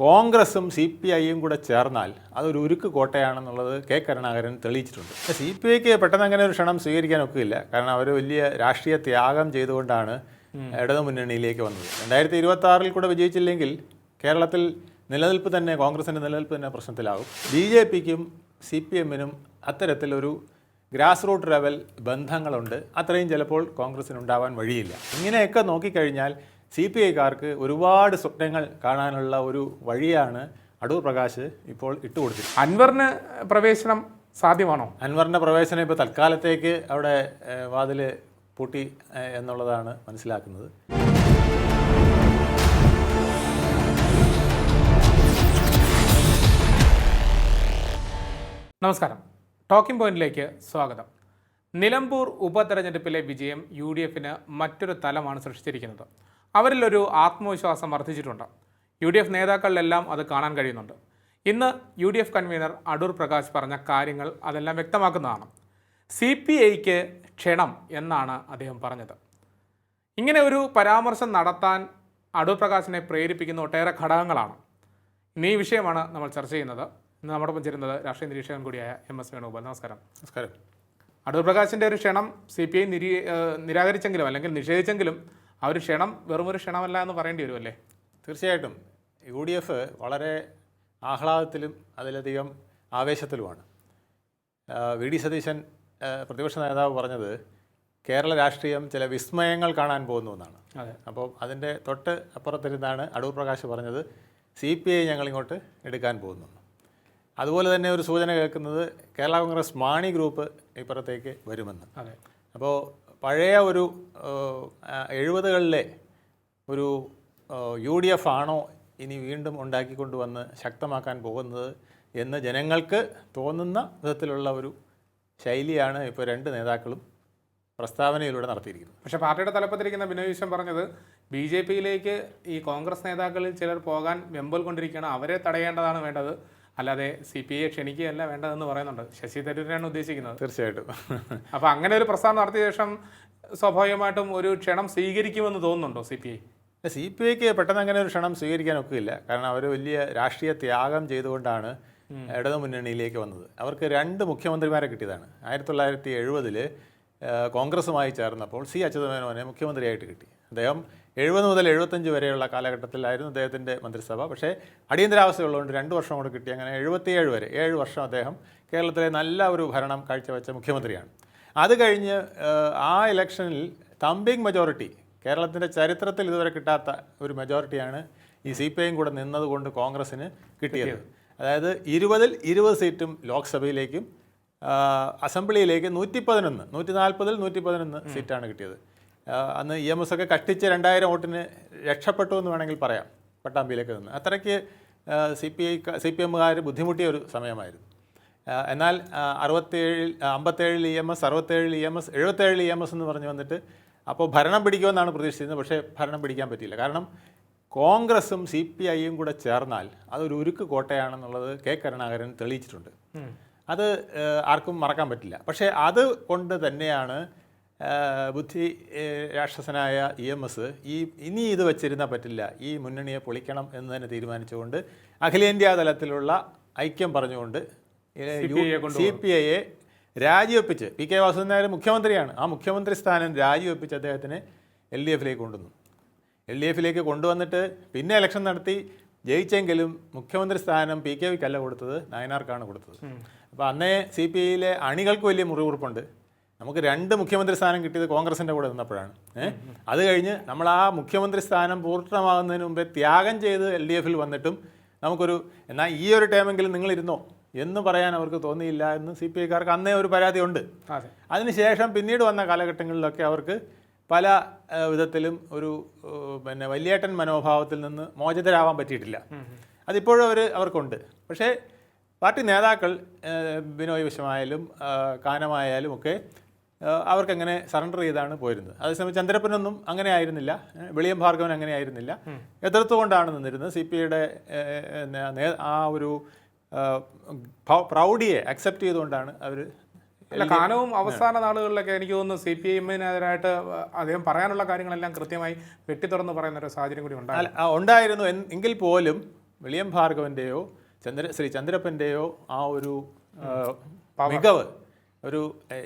കോൺഗ്രസും C P ഐയും കൂടെ ചേർന്നാൽ അതൊരു ഉരുക്ക് കോട്ടയാണെന്നുള്ളത് കെ കരുണാകരൻ തെളിയിച്ചിട്ടുണ്ട്. സി പി ഐക്ക് പെട്ടെന്ന് അങ്ങനെ ഒരു ക്ഷണം സ്വീകരിക്കാൻ ഒക്കില്ല. കാരണം അവർ വലിയ രാഷ്ട്രീയ ത്യാഗം ചെയ്തുകൊണ്ടാണ് ഇടതു മുന്നണിയിലേക്ക് വന്നത്. രണ്ടായിരത്തി ഇരുപത്തി ആറിൽ കൂടെ വിജയിച്ചില്ലെങ്കിൽ കേരളത്തിൽ നിലനിൽപ്പ് തന്നെ കോൺഗ്രസിന്റെ നിലനിൽപ്പ് തന്നെ പ്രശ്നത്തിലാകും. ബി ജെ പിക്കും സി പി എമ്മിനും അത്തരത്തിലൊരു ഗ്രാസ് റൂട്ട് ലെവൽ ബന്ധങ്ങളുണ്ട്. അത്രയും ചിലപ്പോൾ കോൺഗ്രസിന് ഉണ്ടാവാൻ വഴിയില്ല. ഇങ്ങനെയൊക്കെ നോക്കിക്കഴിഞ്ഞാൽ സി പി ഐക്കാർക്ക് ഒരുപാട് സ്വപ്നങ്ങൾ കാണാനുള്ള ഒരു വഴിയാണ് അടൂർ പ്രകാശ് ഇപ്പോൾ ഇട്ടുകൊടുത്തത് അൻവറിന് പ്രവേശനം സാധ്യമാണോ? അൻവറിന്റെ പ്രവേശനം ഇപ്പോൾ തൽക്കാലത്തേക്ക് അവിടെ വാതിൽ വാതിൽ പൂട്ടി എന്നുള്ളതാണ് മനസ്സിലാക്കുന്നത്. നമസ്കാരം. ടോക്കിംഗ് പോയിന്റിലേക്ക് സ്വാഗതം. നിലമ്പൂർ ഉപതെരഞ്ഞെടുപ്പിലെ വിജയം യു ഡി എഫിന് മറ്റൊരു തലമാണ് സൃഷ്ടിച്ചിരിക്കുന്നത്. അവരിലൊരു ആത്മവിശ്വാസം വർദ്ധിച്ചിട്ടുണ്ട്. യു ഡി എഫ് നേതാക്കളിലെല്ലാം അത് കാണാൻ കഴിയുന്നുണ്ട്. ഇന്ന് U D F convener Adoor Prakash പറഞ്ഞ കാര്യങ്ങൾ അതെല്ലാം വ്യക്തമാക്കുന്നതാണ്. സി പി ഐക്ക് ക്ഷണം എന്നാണ് അദ്ദേഹം പറഞ്ഞത്. ഇങ്ങനെ ഒരു പരാമർശം നടത്താൻ അടൂർ പ്രകാശിനെ പ്രേരിപ്പിക്കുന്ന ഒട്ടേറെ ഘടകങ്ങളാണ്. ഇന്ന് ഈ വിഷയമാണ് നമ്മൾ ചർച്ച ചെയ്യുന്നത്. ഇന്ന് നമ്മോടൊപ്പം ചേരുന്നത് രാഷ്ട്രീയ നിരീക്ഷകൻ കൂടിയായ എം എസ് വേണുഗോപാൽ. നമസ്കാരം. നമസ്കാരം. അടൂർ പ്രകാശിന്റെ ഒരു ക്ഷണം സി പി ഐ നിരീ നിരാകരിച്ചെങ്കിലും അല്ലെങ്കിൽ നിഷേധിച്ചെങ്കിലും ആ ഒരു ക്ഷണം വെറുമൊരു ക്ഷണമല്ല എന്ന് പറയേണ്ടി വരുമല്ലേ? തീർച്ചയായിട്ടും. യു ഡി എഫ് വളരെ ആഹ്ലാദത്തിലും അതിലധികം ആവേശത്തിലുമാണ്. വി ഡി സതീശൻ പ്രതിപക്ഷ നേതാവ് പറഞ്ഞത് കേരള രാഷ്ട്രീയം ചില വിസ്മയങ്ങൾ കാണാൻ പോകുന്നു എന്നാണ്. അപ്പോൾ അതിന്റെ തൊട്ട് അപ്പുറത്തിരുന്നാണ് അടൂർ പ്രകാശ് പറഞ്ഞത് സി പി ഐ ഞങ്ങളിങ്ങോട്ട് എടുക്കാൻ പോകുന്നു. അതുപോലെ തന്നെ ഒരു സൂചന കേൾക്കുന്നത് കേരള കോൺഗ്രസ് മാണി ഗ്രൂപ്പ് ഇപ്പുറത്തേക്ക് വരുമെന്ന്. അപ്പോൾ പഴയ ഒരു എഴുപതുകളിലെ ഒരു യു ഡി എഫ് ആണോ ഇനി വീണ്ടും ഉണ്ടാക്കിക്കൊണ്ടുവന്ന് ശക്തമാക്കാൻ പോകുന്നത് എന്ന് ജനങ്ങൾക്ക് തോന്നുന്ന വിധത്തിലുള്ള ഒരു ശൈലിയാണ് ഇപ്പോൾ രണ്ട് നേതാക്കളും പ്രസ്താവനയിലൂടെ നടത്തിയിരിക്കുന്നത്. പക്ഷേ പാർട്ടിയുടെ തലപ്പത്തിരിക്കുന്ന ബിനോയ് വിശ്വം പറഞ്ഞത് ബി ജെ പിയിലേക്ക് ഈ കോൺഗ്രസ് നേതാക്കളിൽ ചിലർ പോകാൻ വെമ്പൽ കൊണ്ടിരിക്കുകയാണ് അവരെ തടയേണ്ടതാണ് വേണ്ടത്. അല്ലാതെ സി പി ഐ ക്ഷണിക്കുകയല്ല വേണ്ടതെന്ന് പറയുന്നുണ്ട്. ശശി തരൂരിനാണ് ഉദ്ദേശിക്കുന്നത്. തീർച്ചയായിട്ടും. അപ്പോൾ അങ്ങനെ ഒരു പ്രസ്താവന നടത്തിയ ശേഷം സ്വാഭാവികമായിട്ടും ഒരു ക്ഷണം സ്വീകരിക്കുമെന്ന് തോന്നുന്നുണ്ടോ C P I? C P ഐക്ക് പെട്ടെന്ന് അങ്ങനെ ഒരു ക്ഷണം സ്വീകരിക്കാൻ ഒക്കില്ല കാരണം അവർ വലിയ രാഷ്ട്രീയ ത്യാഗം ചെയ്തുകൊണ്ടാണ് ഇടതു മുന്നണിയിലേക്ക് വന്നത്. അവർക്ക് രണ്ട് മുഖ്യമന്ത്രിമാരെ കിട്ടിയതാണ്. ആയിരത്തി തൊള്ളായിരത്തി എഴുപതിൽ കോൺഗ്രസുമായി ചേർന്നപ്പോൾ സി അച്യുതമേനോനെ മുഖ്യമന്ത്രിയായിട്ട് കിട്ടി. അദ്ദേഹം എഴുപത് മുതൽ എഴുപത്തഞ്ച് വരെയുള്ള കാലഘട്ടത്തിലായിരുന്നു അദ്ദേഹത്തിന്റെ മന്ത്രിസഭ. പക്ഷേ അടിയന്തരാവസ്ഥയുള്ളതുകൊണ്ട് രണ്ട് വർഷം കൂടെ കിട്ടി. അങ്ങനെ എഴുപത്തിയേഴ് വരെ ഏഴ് വർഷം അദ്ദേഹം കേരളത്തിലെ നല്ല ഒരു ഭരണം കാഴ്ചവെച്ച മുഖ്യമന്ത്രിയാണ്. അത് കഴിഞ്ഞ് ആ ഇലക്ഷനിൽ തമ്പിങ് മെജോറിറ്റി കേരളത്തിന്റെ ചരിത്രത്തിൽ ഇതുവരെ കിട്ടാത്ത ഒരു മെജോറിറ്റിയാണ് ഈ സി പി ഐയും കൂടെ നിന്നതുകൊണ്ട് കോൺഗ്രസ്സിന് കിട്ടിയത്. അതായത് ഇരുപതിൽ ഇരുപത് സീറ്റും ലോക്സഭയിലേക്കും അസംബ്ലിയിലേക്ക് നൂറ്റി പതിനൊന്ന് നൂറ്റി നാൽപ്പതിൽ നൂറ്റി പതിനൊന്ന് സീറ്റാണ് കിട്ടിയത്. അന്ന് ഇ എം എസ് ഒക്കെ കഷ്ടിച്ച് രണ്ടായിരം വോട്ടിന് രക്ഷപ്പെട്ടു എന്ന് വേണമെങ്കിൽ പറയാം പട്ടാമ്പിയിലേക്ക് നിന്ന്. അത്രയ്ക്ക് C P I C P എമ്മുകാർ ബുദ്ധിമുട്ടിയ ഒരു സമയമായിരുന്നു. എന്നാൽ അറുപത്തേഴിൽ അമ്പത്തേഴിൽ ഇ എം എസ് അറുപത്തേഴിൽ ഇ എം എസ് എഴുപത്തേഴിൽ ഇ എം എസ് എന്ന് പറഞ്ഞ് വന്നിട്ട് അപ്പോൾ ഭരണം പിടിക്കുമെന്നാണ് പ്രതീക്ഷിച്ചിരുന്നത്. പക്ഷേ ഭരണം പിടിക്കാൻ പറ്റിയില്ല. കാരണം കോൺഗ്രസും സി പി ഐയും കൂടെ ചേർന്നാൽ അതൊരു ഉരുക്ക് കോട്ടയാണെന്നുള്ളത് കെ കരുണാകരൻ തെളിയിച്ചിട്ടുണ്ട്. അത് ആർക്കും മറക്കാൻ പറ്റില്ല. പക്ഷേ അത് കൊണ്ട് തന്നെയാണ് ബുദ്ധി രാക്ഷസനായ ഇ എം എസ് ഈ ഇനി ഇത് വച്ചിരുന്നാൽ പറ്റില്ല. ഈ മുന്നണിയെ പൊളിക്കണം എന്ന് തന്നെ തീരുമാനിച്ചുകൊണ്ട് അഖിലേന്ത്യാ തലത്തിലുള്ള ഐക്യം പറഞ്ഞുകൊണ്ട് സി പി ഐയെ രാജിവെപ്പിച്ച് പി കെ വാസുദേവൻ നായർ മുഖ്യമന്ത്രിയാണ്. ആ മുഖ്യമന്ത്രി സ്ഥാനം രാജിവെപ്പിച്ച് അദ്ദേഹത്തിന് എൽ ഡി എഫിലേക്ക് കൊണ്ടുവന്നു. എൽ ഡി എഫിലേക്ക് കൊണ്ടുവന്നിട്ട് പിന്നെ ഇലക്ഷൻ നടത്തി ജയിച്ചെങ്കിലും മുഖ്യമന്ത്രി സ്ഥാനം പി കെ വിക്കല്ല കൊടുത്തത് നയനാർക്കാണ് കൊടുത്തത്. അപ്പോൾ അന്നേ സി പി ഐയിലെ അണികൾക്ക് വലിയ മുറിവുറുപ്പുണ്ട്. നമുക്ക് രണ്ട് മുഖ്യമന്ത്രി സ്ഥാനം കിട്ടിയത് കോൺഗ്രസിന്റെ കൂടെ നിന്നപ്പോഴാണ്. ഏഹ് അത് കഴിഞ്ഞ് നമ്മൾ ആ മുഖ്യമന്ത്രി സ്ഥാനം പൂർണമാകുന്നതിന് മുമ്പേ ത്യാഗം ചെയ്ത് എൽ ഡി എഫിൽ വന്നിട്ടും നമുക്കൊരു എന്നാൽ ഈ ഒരു ടൈമെങ്കിലും നിങ്ങളിരുന്നോ എന്ന് പറയാൻ അവർക്ക് തോന്നിയില്ല എന്ന് സി പി ഐക്കാർക്ക് അന്നേ ഒരു പരാതിയുണ്ട്. അതെ. അതിനുശേഷം പിന്നീട് വന്ന കാലഘട്ടങ്ങളിലൊക്കെ അവർക്ക് പല വിധത്തിലും ഒരു പിന്നെ വലിയേട്ടൻ മനോഭാവത്തിൽ നിന്ന് മോചിതരാവാൻ പറ്റിയിട്ടില്ല. അതിപ്പോഴും അവർ അവർക്കുണ്ട്. പക്ഷേ പാർട്ടി നേതാക്കൾ ബിനോയ് വിശ്വമായാലും ആ, കാനമായാലും ഒക്കെ അവർക്കങ്ങനെ സറണ്ടർ ചെയ്താണ് പോയിരുന്നത്. അതേസമയം ചന്ദ്രപ്പനൊന്നും അങ്ങനെ ആയിരുന്നില്ല. വെളിയം ഭാർഗവൻ അങ്ങനെ ആയിരുന്നില്ല. എതിർത്തുകൊണ്ടാണ് നിന്നിരുന്നത്. സി പി ഐയുടെ ആ ഒരു പ്രൗഢിയെ അക്സെപ്റ്റ് ചെയ്തുകൊണ്ടാണ് അവർ അല്ല കാനവും അവസാന നാളുകളിലൊക്കെ എനിക്ക് തോന്നുന്നു സി പി എമ്മിനെതിരായിട്ട് അദ്ദേഹം പറയാനുള്ള കാര്യങ്ങളെല്ലാം കൃത്യമായി വെട്ടിത്തുറന്ന് പറയുന്ന ഒരു സാഹചര്യം കൂടി ഉണ്ടായി. ഉണ്ടായിരുന്നു എങ്കിൽ പോലും വിളിയം ഭാർഗവന്റെയോ ചന്ദ്ര ശ്രീ ചന്ദ്രപ്പന്റെയോ ആ ഒരു മികവ് ഒരു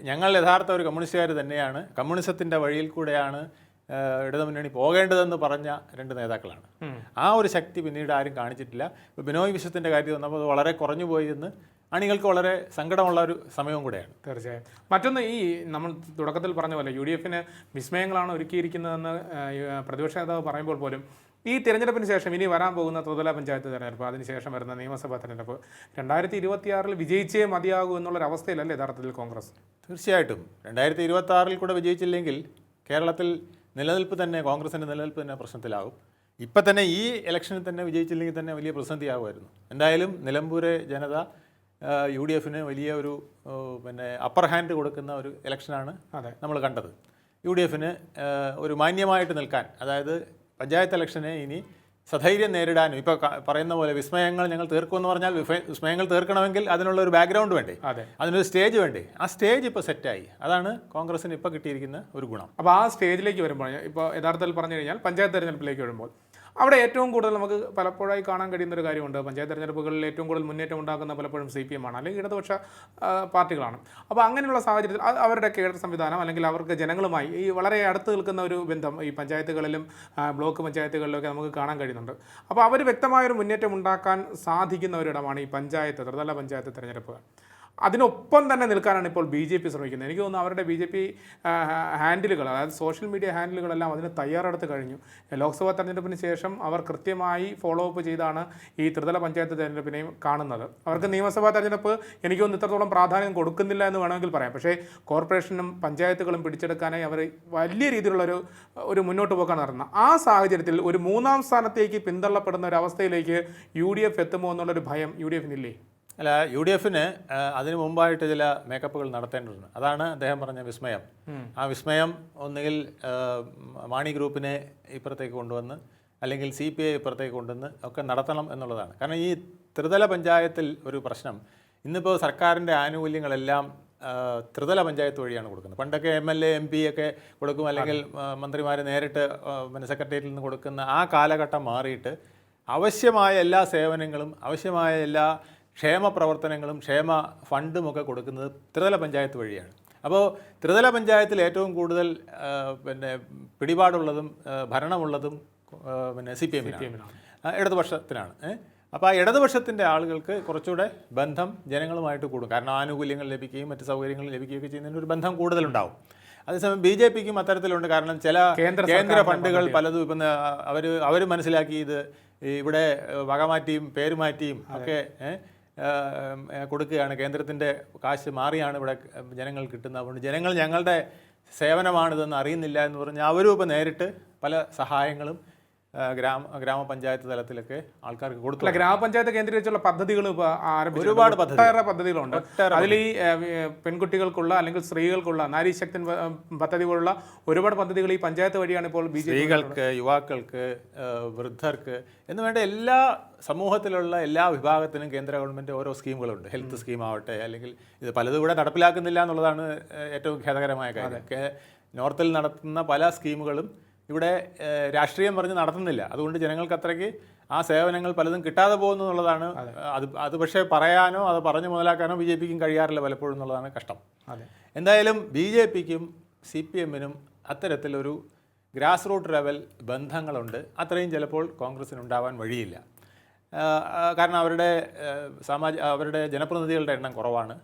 ഞങ്ങൾ യഥാർത്ഥ ഒരു കമ്മ്യൂണിസ്റ്റുകാർ തന്നെയാണ്. കമ്മ്യൂണിസത്തിന്റെ വഴിയിൽ കൂടെയാണ് ഇടതുമുന്നണി പോകേണ്ടതെന്ന് പറഞ്ഞ രണ്ട് നേതാക്കളാണ്. ആ ഒരു ശക്തി പിന്നീട് ആരും കാണിച്ചിട്ടില്ല. ഇപ്പോൾ ബിനോയ് വിശ്വത്തിന്റെ കാര്യം വന്നപ്പോൾ അത് വളരെ കുറഞ്ഞു പോയി എന്ന് അണികൾക്ക് വളരെ സങ്കടമുള്ള ഒരു സമയവും കൂടെയാണ്. തീർച്ചയായും. മറ്റൊന്ന് ഈ നമ്മൾ തുടക്കത്തിൽ പറഞ്ഞ പോലെ യു ഡി എഫിന് വിസ്മയങ്ങളാണ് ഒരുക്കിയിരിക്കുന്നതെന്ന് പ്രതിപക്ഷ നേതാവ് പറയുമ്പോൾ പോലും ഈ തിരഞ്ഞെടുപ്പിന് ശേഷം ഇനി വരാൻ പോകുന്ന ത്രിതല പഞ്ചായത്ത് തിരഞ്ഞെടുപ്പ് അതിനുശേഷം വരുന്ന നിയമസഭാ തിരഞ്ഞെടുപ്പ്. രണ്ടായിരത്തി ഇരുപത്തിയാറിൽ വിജയിച്ചേ മതിയാകൂ എന്നുള്ളൊരവസ്ഥയിലല്ലേ യഥാർത്ഥത്തിൽ കോൺഗ്രസ്? തീർച്ചയായിട്ടും. രണ്ടായിരത്തി ഇരുപത്തി ആറിൽ കൂടെ വിജയിച്ചില്ലെങ്കിൽ കേരളത്തിൽ നിലനിൽപ്പ് തന്നെ കോൺഗ്രസിന്റെ നിലനിൽപ്പ് തന്നെ പ്രശ്നത്തിലാകും. ഇപ്പം തന്നെ ഈ ഇലക്ഷനിൽ തന്നെ വിജയിച്ചില്ലെങ്കിൽ തന്നെ വലിയ പ്രതിസന്ധിയാകുമായിരുന്നു എന്തായാലും നിലമ്പൂരെ ജനത യു ഡി എഫിന് വലിയ ഒരു പിന്നെ അപ്പർ ഹാൻഡ് കൊടുക്കുന്ന ഒരു ഇലക്ഷനാണ് അതെ. നമ്മൾ കണ്ടത്. യു ഡി എഫിന് ഒരു മാന്യമായിട്ട് നിൽക്കാൻ അതായത് പഞ്ചായത്ത് ഇലക്ഷനെ ഇനി സധൈര്യം നേരിടാനും ഇപ്പോൾ പറയുന്ന പോലെ വിസ്മയങ്ങൾ ഞങ്ങൾ തീർക്കുമെന്ന് പറഞ്ഞാൽ വിസ്മയങ്ങൾ തീർക്കണമെങ്കിൽ അതിനുള്ള ഒരു ബാക്ക്ഗ്രൗണ്ട് വേണ്ടേ? അതെ. അതിനൊരു സ്റ്റേജ് വേണ്ടേ? ആ സ്റ്റേജ് ഇപ്പോൾ സെറ്റായി അതാണ് കോൺഗ്രസിന് ഇപ്പോൾ കിട്ടിയിരിക്കുന്ന ഒരു ഗുണം. അപ്പോൾ ആ സ്റ്റേജിലേക്ക് വരുമ്പോൾ ഇപ്പോൾ യഥാർത്ഥത്തിൽ പറഞ്ഞു കഴിഞ്ഞാൽ പഞ്ചായത്ത് തെരഞ്ഞെടുപ്പിലേക്ക് വരുമ്പോൾ അവിടെ ഏറ്റവും കൂടുതൽ നമുക്ക് പലപ്പോഴായി കാണാൻ കഴിയുന്ന ഒരു കാര്യമുണ്ട്. പഞ്ചായത്ത് തെരഞ്ഞെടുപ്പുകളിൽ ഏറ്റവും കൂടുതൽ മുന്നേറ്റം ഉണ്ടാക്കുന്ന പലപ്പോഴും സി പി എം ആണ്. അല്ലെങ്കിൽ ഇടതുപക്ഷ പാർട്ടികളാണ്. അപ്പോൾ അങ്ങനെയുള്ള സാഹചര്യത്തിൽ അവരുടെ കേഡർ സംവിധാനം അല്ലെങ്കിൽ അവർക്ക് ജനങ്ങളുമായി ഈ വളരെ അടുത്ത് നിൽക്കുന്ന ഒരു ബന്ധം ഈ പഞ്ചായത്തുകളിലും ബ്ലോക്ക് പഞ്ചായത്തുകളിലൊക്കെ നമുക്ക് കാണാൻ കഴിയുന്നുണ്ട്. അപ്പോൾ അവർ വ്യക്തമായൊരു മുന്നേറ്റം ഉണ്ടാക്കാൻ സാധിക്കുന്ന ഒരിടമാണ് ഈ പഞ്ചായത്ത് ത്രിതല പഞ്ചായത്ത് തെരഞ്ഞെടുപ്പ്. അതിനൊപ്പം തന്നെ നിൽക്കാനാണ് ഇപ്പോൾ ബി ജെ പി ശ്രമിക്കുന്നത്. എനിക്ക് തോന്നുന്നു അവരുടെ ബി ജെ പി ഹാൻഡിലുകൾ അതായത് സോഷ്യൽ മീഡിയ ഹാൻഡിലുകളെല്ലാം അതിന് തയ്യാറെടുത്ത് കഴിഞ്ഞു. ലോക്സഭാ തെരഞ്ഞെടുപ്പിന് ശേഷം അവർ കൃത്യമായി ഫോളോ അപ്പ് ചെയ്താണ് ഈ ത്രിതല പഞ്ചായത്ത് തെരഞ്ഞെടുപ്പിനെയും കാണുന്നത്. അവർക്ക് നിയമസഭാ തെരഞ്ഞെടുപ്പ് എനിക്ക് തോന്നുന്നു ഇത്രത്തോളം പ്രാധാന്യം കൊടുക്കുന്നില്ല എന്ന് വേണമെങ്കിൽ പറയാം. പക്ഷേ കോർപ്പറേഷനും പഞ്ചായത്തുകളും പിടിച്ചെടുക്കാനായി അവർ വലിയ രീതിയിലുള്ളൊരു ഒരു മുന്നോട്ട് പോക്കാണ് നടന്നത്. ആ സാഹചര്യത്തിൽ ഒരു മൂന്നാം സ്ഥാനത്തേക്ക് പിന്തള്ളപ്പെടുന്ന ഒരു അവസ്ഥയിലേക്ക് യു ഡി എഫ് എത്തുമോ എന്നുള്ളൊരു ഭയം യു ഡി എഫിനില്ലേ? അല്ല യു ഡി എഫിന് അതിന് മുമ്പായിട്ട് ചില മേക്കപ്പുകൾ നടത്തേണ്ടതുണ്ട്. അതാണ് അദ്ദേഹം പറഞ്ഞ വിസ്മയം. ആ വിസ്മയം ഒന്നുകിൽ മാണി ഗ്രൂപ്പിനെ ഇപ്പുറത്തേക്ക് കൊണ്ടുവന്ന് അല്ലെങ്കിൽ സി പി ഐ ഇപ്പുറത്തേക്ക് കൊണ്ടുവന്ന് ഒക്കെ നടത്തണം എന്നുള്ളതാണ്. കാരണം ഈ ത്രിതല പഞ്ചായത്തിൽ ഒരു പ്രശ്നം ഇന്നിപ്പോൾ സർക്കാരിന്റെ ആനുകൂല്യങ്ങളെല്ലാം ത്രിതല പഞ്ചായത്ത് വഴിയാണ് കൊടുക്കുന്നത്. പണ്ടൊക്കെ M L A M P ഒക്കെ കൊടുക്കും അല്ലെങ്കിൽ മന്ത്രിമാർ നേരിട്ട് പിന്നെ സെക്രട്ടേറിയറ്റിൽ നിന്ന് കൊടുക്കുന്ന ആ കാലഘട്ടം മാറിയിട്ട് ആവശ്യമായ എല്ലാ സേവനങ്ങളും ആവശ്യമായ എല്ലാ ക്ഷേമ പ്രവർത്തനങ്ങളും ക്ഷേമ ഫണ്ടുമൊക്കെ കൊടുക്കുന്നത് ത്രിതല പഞ്ചായത്ത് വഴിയാണ്. അപ്പോൾ ത്രിതല പഞ്ചായത്തിൽ ഏറ്റവും കൂടുതൽ പിന്നെ പിടിപാടുള്ളതും ഭരണമുള്ളതും പിന്നെ സി പി എമ്മിനാണ്. ഇടതുപക്ഷത്തിനാണ്. അപ്പോൾ ആ ഇടതുപക്ഷത്തിന്റെ ആളുകൾക്ക് കുറച്ചുകൂടെ ബന്ധം ജനങ്ങളുമായിട്ട് കൂടും. കാരണം ആനുകൂല്യങ്ങൾ ലഭിക്കുകയും മറ്റ് സൗകര്യങ്ങൾ ലഭിക്കുകയൊക്കെ ചെയ്യുന്നതിന് ഒരു ബന്ധം കൂടുതലുണ്ടാവും. അതേസമയം ബി ജെ പിക്കും അത്തരത്തിലുണ്ട്. കാരണം ചില കേന്ദ്ര കേന്ദ്ര ഫണ്ടുകൾ പലതും ഇപ്പം അവർ അവർ മനസ്സിലാക്കി ഇത് ഇവിടെ വകമാറ്റിയും പേരുമാറ്റിയും ഒക്കെ കൊടുക്കുകയാണ്. കേന്ദ്രത്തിന്റെ കാശ് മാറിയാണ് ഇവിടെ ജനങ്ങൾ കിട്ടുന്നത്. അതുകൊണ്ട് ജനങ്ങൾ ഞങ്ങളുടെ സേവനമാണിതെന്ന് അറിയുന്നില്ല എന്ന് പറഞ്ഞ് അവരും ഇപ്പോൾ നേരിട്ട് പല സഹായങ്ങളും ഗ്രാമ ഗ്രാമപഞ്ചായത്ത് തലത്തിലൊക്കെ ആൾക്കാർക്ക് കൊടുത്തു ഗ്രാമപഞ്ചായത്ത് കേന്ദ്രീകരിച്ചുള്ള പദ്ധതികൾ ഇപ്പോൾ ഒരുപാട്. ഒട്ടേറെ പദ്ധതികളുണ്ട്. അതിൽ ഈ പെൺകുട്ടികൾക്കുള്ള അല്ലെങ്കിൽ സ്ത്രീകൾക്കുള്ള നാരീശക്തി പദ്ധതി പോലുള്ള ഒരുപാട് പദ്ധതികൾ ഈ പഞ്ചായത്ത് വഴിയാണ് ഇപ്പോൾ ബി സ്ത്രീകൾക്ക് യുവാക്കൾക്ക് വൃദ്ധർക്ക് എന്ന് വേണ്ട എല്ലാ സമൂഹത്തിലുള്ള എല്ലാ വിഭാഗത്തിനും കേന്ദ്ര ഗവൺമെന്റ് ഓരോ സ്കീമുകളുണ്ട്. ഹെൽത്ത് സ്കീം ആവട്ടെ അല്ലെങ്കിൽ ഇത് പലതും ഇവിടെ നടപ്പിലാക്കുന്നില്ല എന്നുള്ളതാണ് ഏറ്റവും ഖേദകരമായ കാര്യം. നോർത്തിൽ നടത്തുന്ന പല സ്കീമുകളും ഇവിടെ രാഷ്ട്രീയം പറഞ്ഞ് നടത്തുന്നില്ല. അതുകൊണ്ട് ജനങ്ങൾക്ക് അത്രയ്ക്ക് ആ സേവനങ്ങൾ പലതും കിട്ടാതെ പോകുന്നു എന്നുള്ളതാണ് അത്. അത് പക്ഷേ പറയാനോ അത് പറഞ്ഞു മുതലാക്കാനോ ബി ജെ പിക്കും കഴിയാറില്ല പലപ്പോഴും എന്നുള്ളതാണ് കഷ്ടം. അതെ. എന്തായാലും ബി ജെ പിക്കും സി പി എമ്മിനും അത്തരത്തിലൊരു ഗ്രാസ് റൂട്ട് ലെവൽ ബന്ധങ്ങളുണ്ട്. അത്രയും ചിലപ്പോൾ കോൺഗ്രസ്സിന് ഉണ്ടാവാൻ വഴിയില്ല കാരണം അവരുടെ സമാജ അവരുടെ ജനപ്രതിനിധികളുടെ എണ്ണം കുറവാണ്.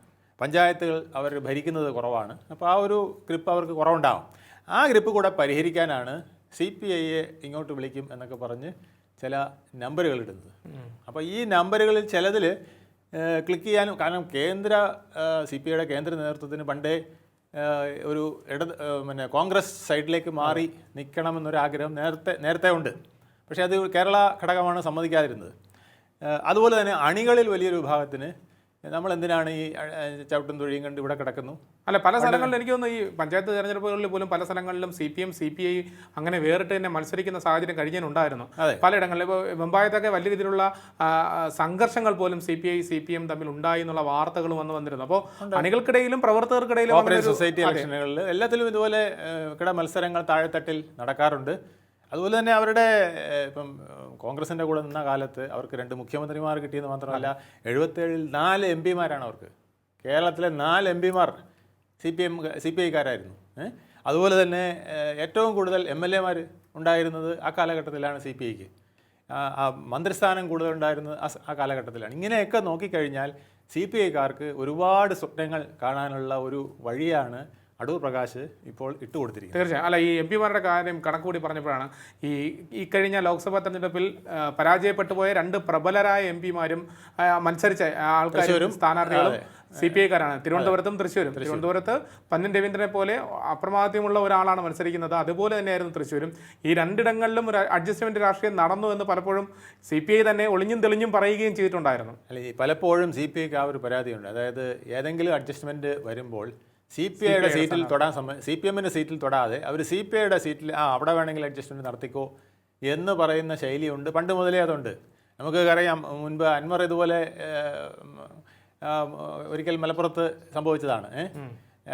പഞ്ചായത്തുകൾ അവർ ഭരിക്കുന്നത് കുറവാണ്. അപ്പോൾ ആ ഒരു ക്രിപ്പ് അവർക്ക് കുറവുണ്ടാവും. ആ ഗ്രിപ്പ് കൂടെ പരിഹരിക്കാനാണ് സി പി ഐയെ ഇങ്ങോട്ട് വിളിക്കും എന്നൊക്കെ പറഞ്ഞ് ചില നമ്പറുകൾ ഇടുന്നത്. അപ്പോൾ ഈ നമ്പറുകളിൽ ചിലതിൽ ക്ലിക്ക് ചെയ്യാനും കാരണം കേന്ദ്ര സി പി ഐയുടെ കേന്ദ്ര നേതൃത്വത്തിന് പണ്ടേ ഒരു ഇട പിന്നെ കോൺഗ്രസ് സൈഡിലേക്ക് മാറി നിൽക്കണമെന്നൊരു ആഗ്രഹം നേരത്തെ നേരത്തെ ഉണ്ട്. പക്ഷേ അത് കേരള ഘടകമാണ് സമ്മതിക്കാതിരുന്നത്. അതുപോലെ തന്നെ അണികളിൽ വലിയൊരു വിഭാഗത്തിന് നമ്മൾ എന്തിനാണ് ഈ ചവിട്ടും തൊഴിയും കണ്ട് ഇവിടെ കിടക്കുന്നു? അല്ല പല സ്ഥലങ്ങളിലും എനിക്ക് തോന്നുന്നു ഈ പഞ്ചായത്ത് തെരഞ്ഞെടുപ്പുകളിൽ പോലും പല സ്ഥലങ്ങളിലും C P M C P I അങ്ങനെ വേറിട്ട് തന്നെ മത്സരിക്കുന്ന സാഹചര്യം കഴിഞ്ഞുണ്ടായിരുന്നു പലയിടങ്ങളിൽ ഇപ്പോൾ വെമ്പായത്തൊക്കെ വലിയ രീതിയിലുള്ള സംഘർഷങ്ങൾ പോലും C P I C P M തമ്മിൽ ഉണ്ടായി എന്നുള്ള വാർത്തകൾ വന്ന് വന്നിരുന്നു. അപ്പോൾ അണികൾക്കിടയിലും പ്രവർത്തകർക്കിടയിലും സൊസൈറ്റി ഇലക്ഷനുകളിൽ എല്ലാത്തിലും ഇതുപോലെ കിട മത്സരങ്ങൾ താഴെത്തട്ടിൽ നടക്കാറുണ്ട്. അതുപോലെ തന്നെ അവരുടെ ഇപ്പം കോൺഗ്രസിന്റെ കൂടെ നിന്ന കാലത്ത് അവർക്ക് രണ്ട് മുഖ്യമന്ത്രിമാർ കിട്ടിയെന്ന് മാത്രമല്ല എഴുപത്തേഴിൽ നാല് എം പിമാരാണ് അവർക്ക്. കേരളത്തിലെ നാല് എം പിമാർ C P M C P ഐക്കാരായിരുന്നു. അതുപോലെ തന്നെ ഏറ്റവും കൂടുതൽ എം എൽ എമാർ ഉണ്ടായിരുന്നത് ആ കാലഘട്ടത്തിലാണ് സി പി ഐക്ക്. ആ മന്ത്രിസ്ഥാനം കൂടുതൽ ഉണ്ടായിരുന്നത് ആ കാലഘട്ടത്തിലാണ്. ഇങ്ങനെയൊക്കെ നോക്കിക്കഴിഞ്ഞാൽ സി പി ഐക്കാർക്ക് ഒരുപാട് സ്വപ്നങ്ങൾ കാണാനുള്ള ഒരു വഴിയാണ് അടൂർ പ്രകാശ് ഇപ്പോൾ ഇട്ടുകൊടുത്തിരിക്കുന്നത് തീർച്ചയായും. അല്ല ഈ എം പിമാരുടെ കാര്യം കണക്കുകൂടി പറഞ്ഞപ്പോഴാണ് ഈ ഈ കഴിഞ്ഞ ലോക്സഭാ തെരഞ്ഞെടുപ്പിൽ പരാജയപ്പെട്ടു പോയ രണ്ട് പ്രബലരായ എം പിമാരും മത്സരിച്ച ആൾക്കാരും സ്ഥാനാർത്ഥികളും സി പി ഐക്കാരാണ്. തിരുവനന്തപുരത്തും തൃശ്ശൂരും. തിരുവനന്തപുരത്ത് പന്നൻ രവീന്ദ്രനെ പോലെ അപ്രമാദ്യമുള്ള ഒരാളാണ് മത്സരിക്കുന്നത്. അതുപോലെ തന്നെയായിരുന്നു തൃശ്ശൂരും. ഈ രണ്ടിടങ്ങളിലും ഒരു അഡ്ജസ്റ്റ്മെന്റ് രാഷ്ട്രീയം നടന്നു എന്ന് പലപ്പോഴും സി പി ഐ തന്നെ ഒളിഞ്ഞും തെളിഞ്ഞും പറയുകയും ചെയ്തിട്ടുണ്ടായിരുന്നു. അല്ലെങ്കിൽ പലപ്പോഴും സി പി ഐക്ക് ആ ഒരു പരാതിയുണ്ട്. അതായത് ഏതെങ്കിലും അഡ്ജസ്റ്റ്മെന്റ് വരുമ്പോൾ സി പി ഐയുടെ സീറ്റിൽ തൊടാൻ സമയം സി പി എമ്മിന്റെ സീറ്റിൽ തൊടാതെ അവർ സി പി ഐയുടെ സീറ്റിൽ ആ അവിടെ വേണമെങ്കിൽ അഡ്ജസ്റ്റ്മെന്റ് നടത്തിക്കോ എന്ന് പറയുന്ന ശൈലിയുണ്ട്. പണ്ട് മുതലേ അതുണ്ട്. നമുക്ക് അറിയാം മുൻപ് അൻവർ ഇതുപോലെ ഒരിക്കൽ മലപ്പുറത്ത് സംഭവിച്ചതാണ്?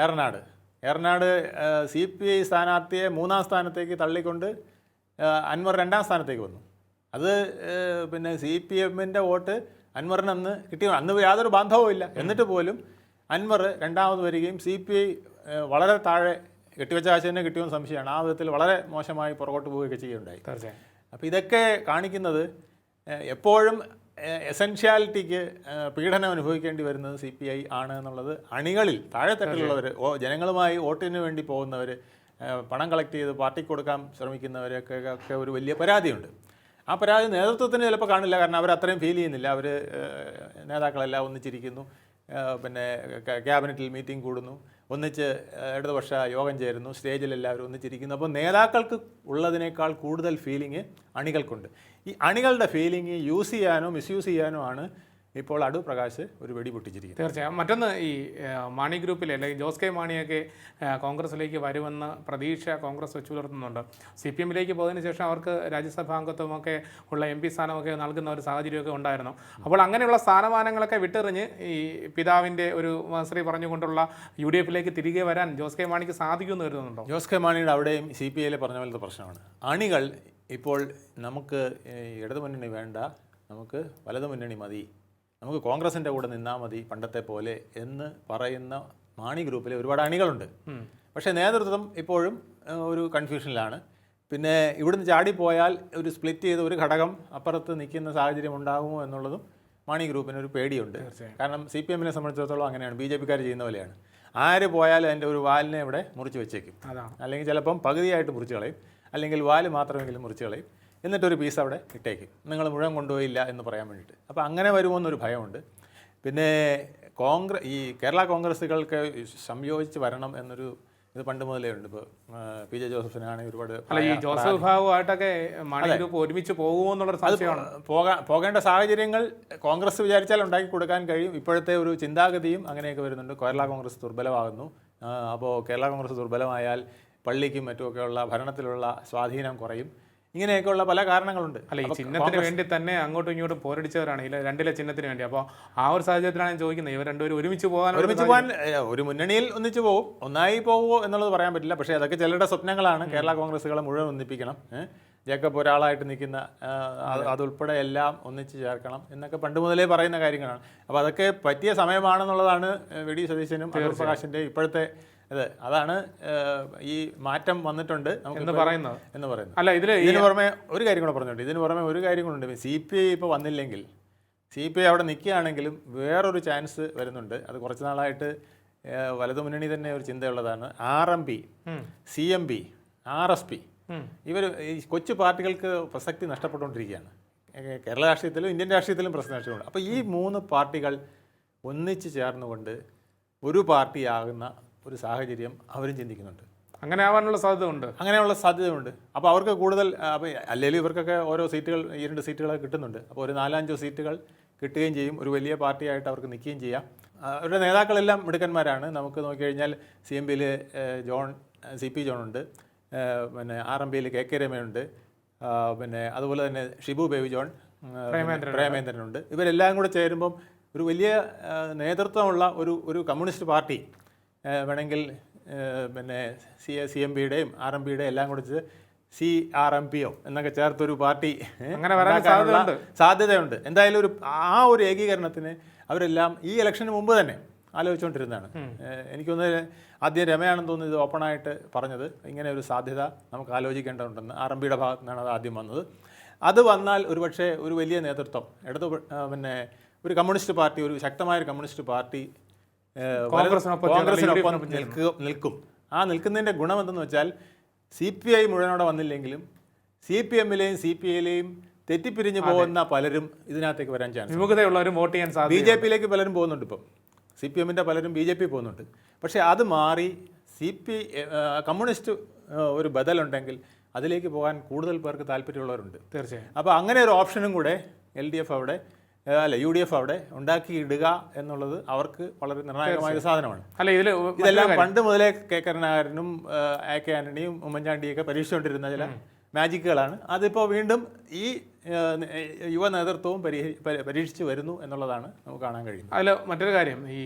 Eranad. Eranad C P I സ്ഥാനാർത്ഥിയെ മൂന്നാം സ്ഥാനത്തേക്ക് തള്ളിക്കൊണ്ട് അൻവർ രണ്ടാം സ്ഥാനത്തേക്ക് വന്നു. അത് പിന്നെ സി പി എമ്മിന്റെ വോട്ട് അൻവറിനന്ന് കിട്ടിയ? അന്ന് യാതൊരു ബാന്ധവും ഇല്ല എന്നിട്ട് പോലും അൻവർ രണ്ടാമത് വരികയും സി പി ഐ വളരെ താഴെ കെട്ടിവെച്ച കാശ് തന്നെ കിട്ടിയെന്ന് സംശയമാണ്. ആ വിധത്തിൽ വളരെ മോശമായി പുറകോട്ട് പോവുകയൊക്കെ ചെയ്യുകയുണ്ടായി. തീർച്ചയായും. അപ്പോൾ ഇതൊക്കെ കാണിക്കുന്നത് എപ്പോഴും എസെൻഷ്യാലിറ്റിക്ക് പീഡനം അനുഭവിക്കേണ്ടി വരുന്നത് സി പി ഐ ആണ് എന്നുള്ളത് അണികളിൽ താഴെത്തട്ടിലുള്ളവർ ഓ ജനങ്ങളുമായി വോട്ടിന് വേണ്ടി പോകുന്നവർ പണം കളക്ട് ചെയ്ത് പാർട്ടിക്ക് കൊടുക്കാൻ ശ്രമിക്കുന്നവരൊക്കെ ഒക്കെ ഒരു വലിയ പരാതിയുണ്ട്. ആ പരാതി നേതൃത്വത്തിന് ചിലപ്പോൾ കാണില്ല. കാരണം അവർ അത്രയും ഫീൽ ചെയ്യുന്നില്ല. അവർ നേതാക്കളെല്ലാം ഒന്നിച്ചിരിക്കുന്നു. പിന്നെ ക്യാബിനറ്റിൽ മീറ്റിംഗ് കൂടുന്നു. ഒന്നിച്ച് ഇടതുപക്ഷ യോഗം ചേരുന്നു. സ്റ്റേജിൽ എല്ലാവരും ഒന്നിച്ചിരിക്കുന്നു. അപ്പോൾ നേതാക്കൾക്ക് ഉള്ളതിനേക്കാൾ കൂടുതൽ ഫീലിംഗ് അണികൾക്കുണ്ട്. ഈ അണികളുടെ ഫീലിംഗ് യൂസ് ചെയ്യാനോ മിസ്യൂസ് ചെയ്യാനോ ആണ് ഇപ്പോൾ അടു പ്രകാശ് ഒരു വെടി പൊട്ടിച്ചിരിക്കുന്നു. തീർച്ചയായും. മറ്റൊന്ന് ഈ മാണി ഗ്രൂപ്പിലെ അല്ലെങ്കിൽ ജോസ് കെ മാണിയൊക്കെ കോൺഗ്രസിലേക്ക് വരുമെന്ന് പ്രതീക്ഷ കോൺഗ്രസ് വെച്ചു പുലർത്തുന്നുണ്ട്. സി പി എമ്മിലേക്ക് പോയതിന് ശേഷം അവർക്ക് രാജ്യസഭാ അംഗത്വമൊക്കെ ഉള്ള എം പി സ്ഥാനമൊക്കെ നൽകുന്ന ഒരു സാഹചര്യമൊക്കെ ഉണ്ടായിരുന്നു. അപ്പോൾ അങ്ങനെയുള്ള സ്ഥാനമാനങ്ങളൊക്കെ വിട്ടെറിഞ്ഞ് ഈ പിതാവിന്റെ ഒരു ശ്രീ പറഞ്ഞുകൊണ്ടുള്ള യു ഡി എഫിലേക്ക് തിരികെ വരാൻ ജോസ് കെ മാണിക്ക് സാധിക്കുമെന്ന് കരുതുന്നുണ്ടോ? ജോസ് കെ മാണിയുടെ അവിടെയും സി പി ഐയിലെ പറഞ്ഞ പോലത്തെ പ്രശ്നമാണ്. അണികൾ ഇപ്പോൾ നമുക്ക് ഇടതുമുന്നണി ഇടതു മുന്നണി വേണ്ട നമുക്ക് വലതു മുന്നണി മതി നമുക്ക് കോൺഗ്രസിന്റെ കൂടെ നിന്നാൽ മതി പണ്ടത്തെ പോലെ എന്ന് പറയുന്ന മാണി ഗ്രൂപ്പിലെ ഒരുപാട് അണികളുണ്ട്. പക്ഷേ നേതൃത്വം ഇപ്പോഴും ഒരു കൺഫ്യൂഷനിലാണ്. പിന്നെ ഇവിടുന്ന് ചാടിപ്പോയാൽ ഒരു സ്പ്ലിറ്റ് ചെയ്ത ഒരു ഘടകം അപ്പുറത്ത് നിൽക്കുന്ന സാഹചര്യം ഉണ്ടാകുമോ എന്നുള്ളതും മാണി ഗ്രൂപ്പിന് ഒരു പേടിയുണ്ട് കാരണം സി പി എമ്മിനെ സംബന്ധിച്ചിടത്തോളം അങ്ങനെയാണ്. ബി ജെ പിക്കാർ ചെയ്യുന്ന പോലെയാണ്. ആര് പോയാലും അതിന്റെ ഒരു വാലിനെ ഇവിടെ മുറിച്ച് വെച്ചേക്കും. അതാണ്. അല്ലെങ്കിൽ ചിലപ്പം പകുതിയായിട്ട് മുറിച്ച് കളയും. അല്ലെങ്കിൽ വാൽ മാത്രമെങ്കിലും മുറിച്ച് കളയും. എന്നിട്ടൊരു പീസ് അവിടെ ഇട്ടേക്കും. നിങ്ങൾ മുഴുവൻ കൊണ്ടുപോയില്ല എന്ന് പറയാൻ വേണ്ടിയിട്ട്. അപ്പോൾ അങ്ങനെ വരുമോ എന്നൊരു ഭയമുണ്ട്. പിന്നെ കോൺഗ്രസ് ഈ കേരള കോൺഗ്രസ്സുകൾക്ക് സംയോജിച്ച് വരണം എന്നൊരു ഇത് പണ്ട് മുതലേ ഉണ്ട്. ഇപ്പോൾ പി ജെ ജോസഫിനാണെങ്കിൽ ഒരുപാട് അല്ല ഈ ജോസഫ് മാണി ഗ്രൂപ്പ് ഒരുമിച്ച് പോകുമോ എന്നുള്ളൊരു സംശയമാണ് പോകാൻ പോകേണ്ട സാഹചര്യങ്ങൾ കോൺഗ്രസ് വിചാരിച്ചാൽ ഉണ്ടാക്കി കൊടുക്കാൻ കഴിയും. ഇപ്പോഴത്തെ ഒരു ചിന്താഗതിയും അങ്ങനെയൊക്കെ വരുന്നുണ്ട്. കേരള കോൺഗ്രസ് ദുർബലമാകുന്നു. അപ്പോൾ കേരള കോൺഗ്രസ് ദുർബലമായാൽ പള്ളിക്കും മറ്റുമൊക്കെയുള്ള ഭരണത്തിലുള്ള സ്വാധീനം കുറയും. ഇങ്ങനെയൊക്കെയുള്ള പല കാരണങ്ങളുണ്ട്. അല്ല ഈ ചിഹ്നത്തിന് വേണ്ടി തന്നെ അങ്ങോട്ടും ഇങ്ങോട്ടും പോരടിച്ചവരാണ് ഇല്ല രണ്ടിലെ ചിഹ്നത്തിന് വേണ്ടി. അപ്പോൾ ആ ഒരു സാഹചര്യത്തിലാണ് ഞാൻ ചോദിക്കുന്നത്. ഇവർ രണ്ടുപേരും ഒരുമിച്ച് പോകാൻ ഒരുമിച്ച് പോകാൻ ഒരു മുന്നണിയിൽ ഒന്നിച്ച് പോകും ഒന്നായി പോകുമോ എന്നുള്ളത് പറയാൻ പറ്റില്ല. പക്ഷേ അതൊക്കെ ചിലരുടെ സ്വപ്നങ്ങളാണ്. കേരള കോൺഗ്രസ്സുകളെ മുഴുവൻ ഒന്നിപ്പിക്കണം. ജേക്കബ് ഒരാളായിട്ട് നിൽക്കുന്ന അത്. അതുൾപ്പെടെ എല്ലാം ഒന്നിച്ച് ചേർക്കണം എന്നൊക്കെ പണ്ട് മുതലേ പറയുന്ന കാര്യങ്ങളാണ്. അപ്പോൾ അതൊക്കെ പറ്റിയ സമയമാണെന്നുള്ളതാണ് വി. ഡി. സതീശനും പ്രകാശിന്റെ ഇപ്പോഴത്തെ ഇത് അതാണ് ഈ മാറ്റം വന്നിട്ടുണ്ട് നമുക്ക് എന്ന് പറയുന്നത്. എന്ന് പറയുന്നത്. അല്ല ഇതിൽ ഇതിന് പുറമെ ഒരു കാര്യം കൂടെ പറഞ്ഞോട്ടെ. ഇതിന് പുറമെ ഒരു കാര്യം കൂടെ ഉണ്ട്. സി പി ഐ ഇപ്പോൾ വന്നില്ലെങ്കിൽ സി പി ഐ അവിടെ നിൽക്കുകയാണെങ്കിലും വേറൊരു ചാൻസ് വരുന്നുണ്ട്. അത് കുറച്ച് നാളായിട്ട് വലതു മുന്നണി തന്നെ ഒരു ചിന്തയുള്ളതാണ്. R M P C M P R S P ഇവർ ഈ കൊച്ചു പാർട്ടികൾക്ക് പ്രസക്തി നഷ്ടപ്പെട്ടുകൊണ്ടിരിക്കുകയാണ്. കേരള രാഷ്ട്രീയത്തിലും ഇന്ത്യൻ രാഷ്ട്രീയത്തിലും പ്രസക്തി നഷ്ടപ്പെടും അപ്പോൾ ഈ മൂന്ന് പാർട്ടികൾ ഒന്നിച്ച് ചേർന്നുകൊണ്ട് ഒരു പാർട്ടിയാകുന്ന ഒരു സാഹചര്യം അവരും ചിന്തിക്കുന്നുണ്ട്. അങ്ങനെ ആവാനുള്ള സാധ്യത ഉണ്ട് അങ്ങനെയുള്ള സാധ്യതയുണ്ട്. അപ്പോൾ അവർക്ക് കൂടുതൽ അപ്പോൾ അല്ലെങ്കിൽ ഇവർക്കൊക്കെ ഓരോ സീറ്റുകൾ ഈ രണ്ട് സീറ്റുകളൊക്കെ കിട്ടുന്നുണ്ട്. അപ്പോൾ ഒരു നാലഞ്ചോ സീറ്റുകൾ കിട്ടുകയും ചെയ്യും. ഒരു വലിയ പാർട്ടിയായിട്ട് അവർക്ക് നിൽക്കുകയും ചെയ്യാം. അവരുടെ നേതാക്കളെല്ലാം മിടുക്കന്മാരാണ്. നമുക്ക് നോക്കിക്കഴിഞ്ഞാൽ സി എം പിയിൽ ജോൺ സി പി ജോൺ ഉണ്ട്. പിന്നെ ആർ എം പിയിൽ കെ കെ രമയുണ്ട് പിന്നെ അതുപോലെ തന്നെ ഷിബു ബേബി ജോൺ പ്രേമേന്ദ്രനുണ്ട് ഇവരെല്ലാം കൂടെ ചേരുമ്പം ഒരു വലിയ നേതൃത്വമുള്ള ഒരു ഒരു കമ്മ്യൂണിസ്റ്റ് പാർട്ടി വേണമെങ്കിൽ പിന്നെ സി സി എം പിയുടെയും ആർ എം പിയുടെയും എല്ലാം കൂടി സി ആർ എം പിയോ എന്നൊക്കെ ചേർത്തൊരു പാർട്ടി അങ്ങനെ വരാൻ സാധ്യതയുണ്ട്. എന്തായാലും ഒരു ആ ഒരു ഏകീകരണത്തിന് അവരെല്ലാം ഈ ഇലക്ഷന് മുമ്പ് തന്നെ ആലോചിച്ചുകൊണ്ടിരുന്നതാണ്. എനിക്കൊന്ന് ആദ്യം രമയാണെന്ന് തോന്നുന്നു ഇത് ഓപ്പണായിട്ട് പറഞ്ഞത്. ഇങ്ങനെ ഒരു സാധ്യത നമുക്ക് ആലോചിക്കേണ്ടതുണ്ടെന്ന് ആർ എം പിയുടെ ഭാഗത്തു നിന്നാണ് അത് ആദ്യം വന്നത്. അത് വന്നാൽ ഒരുപക്ഷെ ഒരു വലിയ നേതൃത്വം ഇടതു പിന്നെ ഒരു കമ്മ്യൂണിസ്റ്റ് പാർട്ടി ഒരു ശക്തമായ ഒരു കമ്മ്യൂണിസ്റ്റ് പാർട്ടി കോൺഗ്രസിനൊപ്പം നിൽക്കും. ആ നിൽക്കുന്നതിന്റെ ഗുണം എന്തെന്ന് വെച്ചാൽ സി പി ഐ മുഴുവനോടെ വന്നില്ലെങ്കിലും സി പി എമ്മിലെയും സി പി ഐയിലെയും തെറ്റിപ്പിരിഞ്ഞു പോകുന്ന പലരും ഇതിനകത്തേക്ക് വരാൻ ചാൻസ് വിമുഖതയുള്ളവരും വോട്ട് ചെയ്യാൻ ബി സാധ്യത ജെ പിയിലേക്ക് പലരും പോകുന്നുണ്ട് ഇപ്പം. സി പി എമ്മിന്റെ പലരും ബി ജെ പി പോകുന്നുണ്ട്. പക്ഷേ അത് മാറി സി പി കമ്മ്യൂണിസ്റ്റ് ഒരു ബദലുണ്ടെങ്കിൽ അതിലേക്ക് പോകാൻ കൂടുതൽ പേർക്ക് താല്പര്യമുള്ളവരുണ്ട്. തീർച്ചയായും. അപ്പോൾ അങ്ങനെ ഒരു ഓപ്ഷനും കൂടെ എൽ ഡി എഫ് അവിടെ അല്ല യു ഡി എഫ് അവിടെ ഉണ്ടാക്കിയിടുക എന്നുള്ളത് അവർക്ക് വളരെ നിർണായകമായ ഒരു സാധനമാണ്. അല്ല ഇതിൽ ഇതെല്ലാം പണ്ട് മുതലേ കെ കരുണാകരനും എ കെ ആന്റണിയും ഉമ്മൻചാണ്ടിയൊക്കെ പരീക്ഷിച്ചുകൊണ്ടിരുന്ന ചില മാജിക്കുകളാണ്. അതിപ്പോൾ വീണ്ടും ഈ യുവ നേതൃത്വവും പരീ- പരീക്ഷിച്ച് വരുന്നു എന്നുള്ളതാണ് നമുക്ക് കാണാൻ കഴിയുന്നത്. അതിൽ മറ്റൊരു കാര്യം ഈ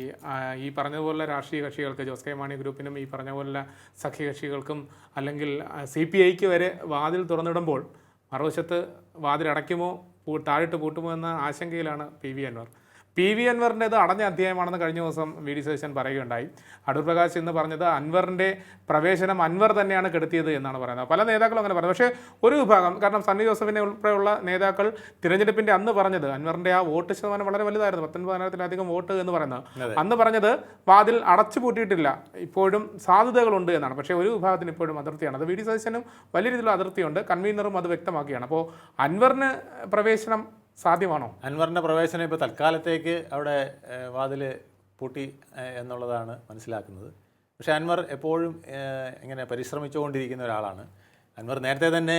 ഈ പറഞ്ഞതുപോലെ രാഷ്ട്രീയ കക്ഷികൾക്ക് ജോസ് കെ മാണി ഗ്രൂപ്പിനും ഈ പറഞ്ഞ പോലെ സഖ്യകക്ഷികൾക്കും അല്ലെങ്കിൽ സി പി ഐക്ക് വരെ വാതിൽ തുറന്നിടുമ്പോൾ മറുവശത്ത് വാതിലടയ്ക്കുമോ താഴിട്ട് പൂട്ടുമോ എന്ന ആശങ്കയിലാണ് P V Anwar. P V അൻവറിന്റെത് അടഞ്ഞ അധ്യായമാണെന്ന് കഴിഞ്ഞ ദിവസം വി ഡി സതീശൻ പറയുകയുണ്ടായി. അടൂർ പ്രകാശ് എന്ന് പറഞ്ഞത് അൻവറിന്റെ പ്രവേശനം അൻവർ തന്നെയാണ് കെടുത്തിയത് എന്നാണ് പറയുന്നത്. പല നേതാക്കളും അങ്ങനെ പറയുന്നത് പക്ഷേ ഒരു വിഭാഗം കാരണം സണ്ണി ജോസഫിനെ ഉൾപ്പെടെയുള്ള നേതാക്കൾ തിരഞ്ഞെടുപ്പിന്റെ അന്ന് പറഞ്ഞത് അൻവറിന്റെ ആ വോട്ട് ശതമാനം വളരെ വലുതായിരുന്നു. പത്തൊൻപതിനായിരത്തിലധികം വോട്ട് എന്ന് പറയുന്നത്. അന്ന് പറഞ്ഞത് വാതിൽ അടച്ചു പൂട്ടിയിട്ടില്ല ഇപ്പോഴും സാധ്യതകളുണ്ട് എന്നാണ്. പക്ഷേ ഒരു വിഭാഗത്തിന് ഇപ്പോഴും അതിർത്തിയാണ്. അത് വി ഡി സതീശനും വലിയ രീതിയിലുള്ള അതിർത്തിയുണ്ട്. കൺവീനറും അത് വ്യക്തമാക്കിയാണ്. അപ്പോൾ അൻവറിന് പ്രവേശനം സാധ്യമാണോ? അൻവറിന്റെ പ്രവേശനം ഇപ്പോൾ തൽക്കാലത്തേക്ക് അവിടെ വാതിൽ പൂട്ടി എന്നുള്ളതാണ് മനസ്സിലാക്കുന്നത്. പക്ഷേ അൻവർ എപ്പോഴും ഇങ്ങനെ പരിശ്രമിച്ചുകൊണ്ടിരിക്കുന്ന ഒരാളാണ്. അൻവർ നേരത്തെ തന്നെ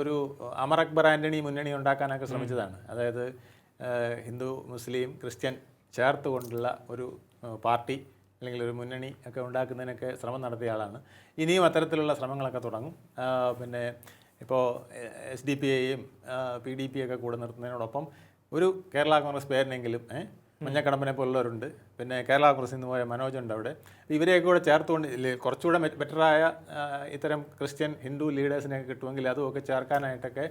ഒരു അമർ അക്ബർ ആന്റണി മുന്നണി ഉണ്ടാക്കാനൊക്കെ ശ്രമിച്ചതാണ്. അതായത് ഹിന്ദു മുസ്ലിം ക്രിസ്ത്യൻ ചേർത്തുകൊണ്ടുള്ള ഒരു പാർട്ടി അല്ലെങ്കിൽ ഒരു മുന്നണി ഒക്കെ ഉണ്ടാക്കുന്നതിനൊക്കെ ശ്രമം നടത്തിയ ആളാണ്. ഇനിയും അത്തരത്തിലുള്ള ശ്രമങ്ങളൊക്കെ തുടങ്ങും. പിന്നെ ഇപ്പോൾ എസ് ഡി പി ഐയും പി ഡി പി ഒക്കെ കൂടെ നിർത്തുന്നതിനോടൊപ്പം ഒരു കേരള കോൺഗ്രസ് പേരിനെങ്കിലും ഏ, മഞ്ഞക്കടമ്പനെ പോലുള്ളവരുണ്ട്. പിന്നെ കേരള കോൺഗ്രസ് നിന്ന് പോയ മനോജ് ഉണ്ട് അവിടെ ഇവരെയൊക്കെ കൂടെ ചേർത്തുകൊണ്ട് കുറച്ചുകൂടെ ബെറ്ററായ ഇത്തരം ക്രിസ്ത്യൻ ഹിന്ദു ലീഡേഴ്സിനെയൊക്കെ കിട്ടുമെങ്കിൽ അതുമൊക്കെ ചേർക്കാനായിട്ടൊക്കെ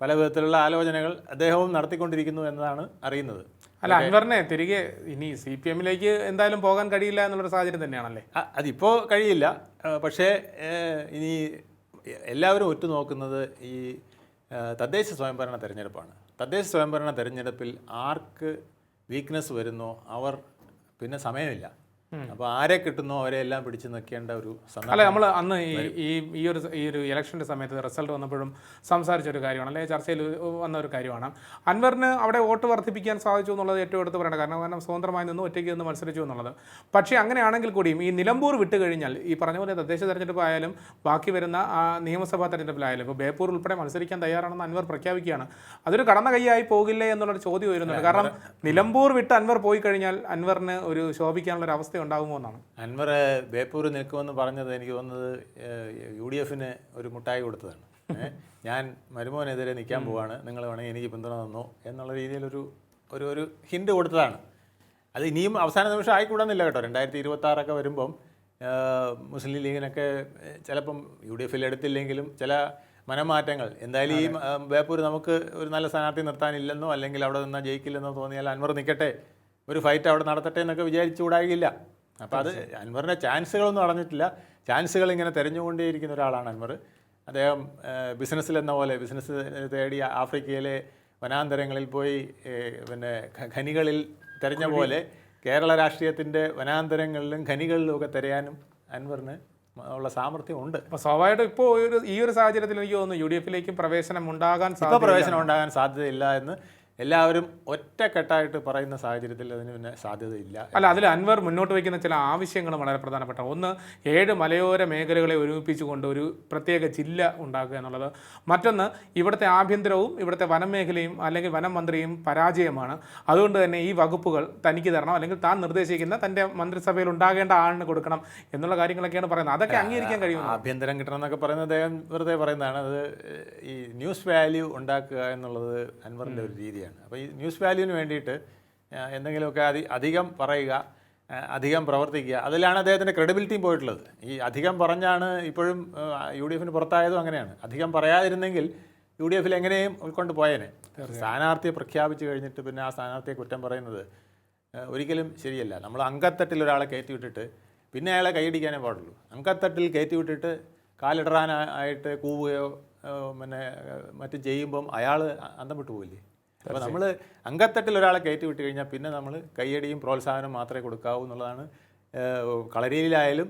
പല വിധത്തിലുള്ള ആലോചനകൾ അദ്ദേഹവും നടത്തിക്കൊണ്ടിരിക്കുന്നു എന്നതാണ് അറിയുന്നത്. അല്ല അൻവറിനെ തിരികെ ഇനി സി പി എമ്മിലേക്ക് എന്തായാലും പോകാൻ കഴിയില്ല എന്നുള്ളൊരു സാഹചര്യം തന്നെയാണല്ലേ? അതിപ്പോൾ കഴിയില്ല. പക്ഷേ ഇനി എല്ലാവരും ഉറ്റുനോക്കുന്നത് ഈ തദ്ദേശ സ്വയംഭരണ തിരഞ്ഞെടുപ്പാണ്. തദ്ദേശ സ്വയംഭരണ തിരഞ്ഞെടുപ്പിൽ ആർക്ക് വീക്ക്നെസ് വരുന്നോ അവർ പിന്നെ സമയമില്ല. അപ്പോൾ ആരെ കിട്ടുന്നോ അവരെ എല്ലാം പിടിച്ചു നിൽക്കേണ്ട ഒരു അല്ല നമ്മൾ അന്ന് ഈ ഈ ഒരു ഈ ഒരു ഇലക്ഷന്റെ സമയത്ത് റിസൾട്ട് വന്നപ്പോഴും സംസാരിച്ച ഒരു കാര്യമാണ് അല്ലെങ്കിൽ ചർച്ചയിൽ വന്ന ഒരു കാര്യമാണ്. അൻവറിന് അവിടെ വോട്ട് വർദ്ധിപ്പിക്കാൻ സാധിച്ചു എന്നുള്ളത് ഏറ്റവും എടുത്ത് പറയേണ്ട കാരണം കാരണം സ്വതന്ത്രമായി നിന്ന് ഒറ്റയ്ക്ക് നിന്ന് മത്സരിച്ചു എന്നുള്ളത്. പക്ഷേ അങ്ങനെയാണെങ്കിൽ കൂടിയും ഈ നിലമ്പൂർ വിട്ടു കഴിഞ്ഞാൽ ഈ പറഞ്ഞ പോലെ തദ്ദേശ തെരഞ്ഞെടുപ്പ് ആയാലും ബാക്കി വരുന്ന ആ നിയമസഭാ തെരഞ്ഞെടുപ്പിലായാലും ഇപ്പോൾ ബേപ്പൂർ ഉൾപ്പെടെ മത്സരിക്കാൻ തയ്യാറാണെന്ന് അൻവർ പ്രഖ്യാപിക്കുകയാണ്. അതൊരു കടന്ന കൈയായി പോകില്ലേ എന്നുള്ളൊരു ചോദ്യം വരുന്നുണ്ട് കാരണം നിലമ്പൂർ വിട്ട് അൻവർ പോയി കഴിഞ്ഞാൽ അൻവറിന് ഒരു ശോഭിക്കാനുള്ള ഒരു അവസ്ഥ ഉണ്ടാകുമോ എന്നാണ്. അൻവർ ബേപ്പൂർ നിൽക്കുമെന്ന് പറഞ്ഞത് എനിക്ക് തോന്നുന്നത് യു ഡി എഫിന് ഒരു മുട്ടായി കൊടുത്തതാണ്. ഞാൻ മരുമോനെതിരെ നിൽക്കാൻ പോവാണ് നിങ്ങൾ വേണമെങ്കിൽ എനിക്ക് പിന്തുണ തന്നോ എന്നുള്ള രീതിയിലൊരു ഒരു ഒരു ഹിൻഡ് കൊടുത്തതാണ്. അത് ഇനിയും അവസാന നിമിഷം ആയിക്കൂടുന്നില്ല കേട്ടോ. രണ്ടായിരത്തി ഇരുപത്തി ആറൊക്കെ വരുമ്പം മുസ്ലിം ലീഗിനൊക്കെ ചിലപ്പം യു ഡി എഫിൽ എടുത്തില്ലെങ്കിലും ചില മനമാറ്റങ്ങൾ. എന്തായാലും ഈ ബേപ്പൂർ നമുക്ക് ഒരു നല്ല സ്ഥാനാർത്ഥി നിർത്താനില്ലെന്നോ അല്ലെങ്കിൽ അവിടെ നിന്നാൽ ജയിക്കില്ലെന്നോ തോന്നിയാൽ അൻവർ നിൽക്കട്ടെ ഒരു ഫൈറ്റ് അവിടെ നടത്തട്ടെ എന്നൊക്കെ വിചാരിച്ചുകൂടാകില്ല അപ്പോൾ അത് അൻവറിന്റെ ചാൻസുകളൊന്നും അടഞ്ഞിട്ടില്ല. ചാൻസുകൾ ഇങ്ങനെ തിരഞ്ഞുകൊണ്ടേയിരിക്കുന്ന ഒരാളാണ് അൻവർ അദ്ദേഹം ബിസിനസ്സിൽ എന്ന പോലെ ബിസിനസ് തേടി ആഫ്രിക്കയിലെ വനാന്തരങ്ങളിൽ പോയി പിന്നെ ഖനികളിൽ തിരഞ്ഞ പോലെ കേരള രാഷ്ട്രീയത്തിന്റെ വനാന്തരങ്ങളിലും ഖനികളിലും ഒക്കെ തിരയാനും അൻവറിന് ഉള്ള സാമർഥ്യം ഉണ്ട് അപ്പോൾ സ്വാഭാവികമായിട്ടും ഇപ്പോൾ ഒരു ഈ ഒരു സാഹചര്യത്തിൽ എനിക്ക് തോന്നുന്നു യു ഡി എഫിലേക്കും പ്രവേശനം ഉണ്ടാകാൻ സാധ്യത പ്രവേശനം ഉണ്ടാകാൻ സാധ്യതയില്ല എന്ന് എല്ലാവരും ഒറ്റക്കെട്ടായിട്ട് പറയുന്ന സാഹചര്യത്തിൽ അതിന് പിന്നെ സാധ്യതയില്ല. അല്ല അതിൽ അൻവർ മുന്നോട്ട് വയ്ക്കുന്ന ചില ആവശ്യങ്ങൾ വളരെ പ്രധാനപ്പെട്ട ഒന്ന് ഏഴ് മലയോര മേഖലകളെ ഒരുമിപ്പിച്ചുകൊണ്ട് ഒരു പ്രത്യേക ജില്ല ഉണ്ടാക്കുക എന്നുള്ളത്. മറ്റൊന്ന് ഇവിടുത്തെ ആഭ്യന്തരവും ഇവിടുത്തെ വനം മേഖലയും അല്ലെങ്കിൽ വനം മന്ത്രിയും പരാജയമാണ്. അതുകൊണ്ട് തന്നെ ഈ വകുപ്പുകൾ തനിക്ക് തരണം അല്ലെങ്കിൽ താൻ നിർദ്ദേശിക്കുന്ന തന്റെ മന്ത്രിസഭയിൽ ഉണ്ടാകേണ്ട ആളിന് കൊടുക്കണം എന്നുള്ള കാര്യങ്ങളൊക്കെയാണ് പറയുന്നത്. അതൊക്കെ അംഗീകരിക്കാൻ കഴിയും ആഭ്യന്തരം കിട്ടണം എന്നൊക്കെ പറയുന്നത് അദ്ദേഹം വെറുതെ പറയുന്നതാണ്. അത് ഈ ന്യൂസ് വാല്യൂ ഉണ്ടാക്കുക എന്നുള്ളത് അൻവറിന്റെ ഒരു രീതിയാണ്. അപ്പോൾ ഈ ന്യൂസ് വാല്യൂവിന് വേണ്ടിയിട്ട് എന്തെങ്കിലുമൊക്കെ അതി അധികം പറയുക അധികം പ്രവർത്തിക്കുക അതിലാണ് അദ്ദേഹത്തിന്റെ ക്രെഡിബിലിറ്റിയും പോയിട്ടുള്ളത്. ഈ അധികം പറഞ്ഞാണ് ഇപ്പോഴും യു ഡി എഫിന് പുറത്തായതും അങ്ങനെയാണ്. അധികം പറയാതിരുന്നെങ്കിൽ യു ഡി എഫിൽ എങ്ങനെയും ഉൾക്കൊണ്ട് പോയേനെ. സ്ഥാനാർത്ഥിയെ പ്രഖ്യാപിച്ചു കഴിഞ്ഞിട്ട് പിന്നെ ആ സ്ഥാനാർത്ഥിയെ കുറ്റം പറയുന്നത് ഒരിക്കലും ശരിയല്ല. നമ്മൾ അങ്കത്തട്ടിൽ ഒരാളെ കയറ്റി വിട്ടിട്ട് പിന്നെ അയാളെ കൈയടിക്കാനേ പാടുള്ളൂ. അങ്കത്തട്ടിൽ കയറ്റി വിട്ടിട്ട് കാലിടറാനായിട്ട് കൂവുകയോ പിന്നെ മറ്റും ചെയ്യുമ്പം അയാൾ അന്തം വിട്ടു പോവില്ലേ അപ്പോൾ നമ്മൾ അങ്കത്തട്ടിൽ ഒരാളെ കയറ്റി വിട്ട് കഴിഞ്ഞാൽ പിന്നെ നമ്മൾ കയ്യടിയും പ്രോത്സാഹനം മാത്രമേ കൊടുക്കാവൂ എന്നുള്ളതാണ് കളരിയിലായാലും